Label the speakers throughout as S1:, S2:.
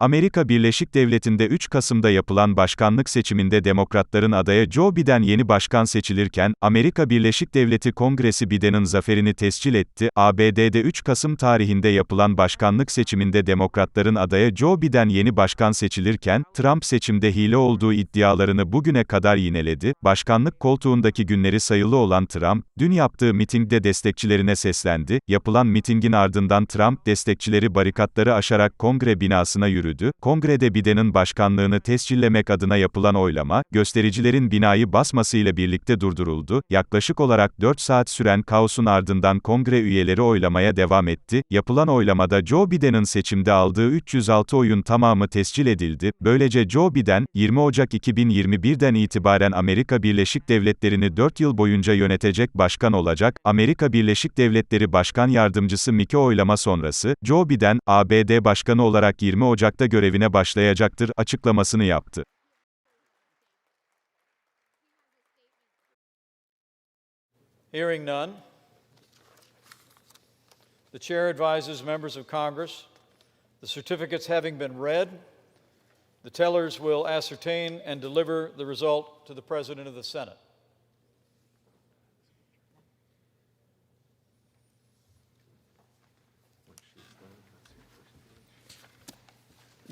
S1: Amerika Birleşik Devleti'nde 3 Kasım'da yapılan başkanlık seçiminde Demokratların adaya Joe Biden yeni başkan seçilirken, Amerika Birleşik Devleti Kongresi Biden'ın zaferini tescil etti. ABD'de 3 Kasım tarihinde yapılan başkanlık seçiminde Demokratların adaya Joe Biden yeni başkan seçilirken, Trump seçimde hile olduğu iddialarını bugüne kadar yineledi. Başkanlık koltuğundaki günleri sayılı olan Trump, dün yaptığı mitingde destekçilerine seslendi. Yapılan mitingin ardından Trump destekçileri barikatları aşarak kongre binasına yürüdü. Kongrede Biden'ın başkanlığını tescillemek adına yapılan oylama, göstericilerin binayı basmasıyla birlikte durduruldu. Yaklaşık olarak 4 saat süren kaosun ardından kongre üyeleri oylamaya devam etti. Yapılan oylamada Joe Biden'ın seçimde aldığı 306 oyun tamamı tescil edildi. Böylece Joe Biden, 20 Ocak 2021'den itibaren Amerika Birleşik Devletleri'ni 4 yıl boyunca yönetecek başkan olacak. Amerika Birleşik Devletleri Başkan Yardımcısı Mickey oylama sonrası, Joe Biden, ABD Başkanı olarak 20 Ocak'ta görevine başlayacaktır açıklamasını yaptı.
S2: Hearing none. The chair advises members of Congress, the certificates having been read, the tellers will ascertain and deliver the result to the President of the Senate.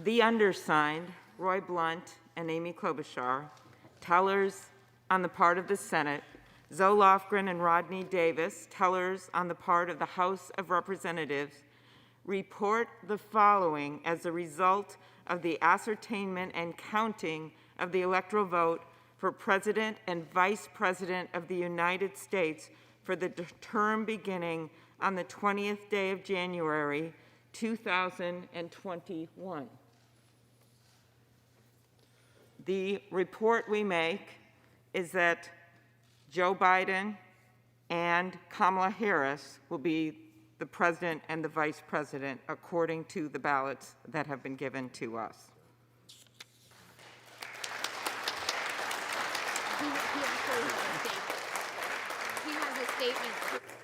S3: The undersigned, Roy Blunt and Amy Klobuchar, tellers on the part of the Senate, Zoe Lofgren and Rodney Davis, tellers on the part of the House of Representatives, report the following as a result of the ascertainment and counting of the electoral vote for President and Vice President of the United States for the term beginning on the 20th day of January, 2021. The report we make is that Joe Biden and Kamala Harris will be the president and the vice president according to the ballots that have been given to us.
S4: He has a statement.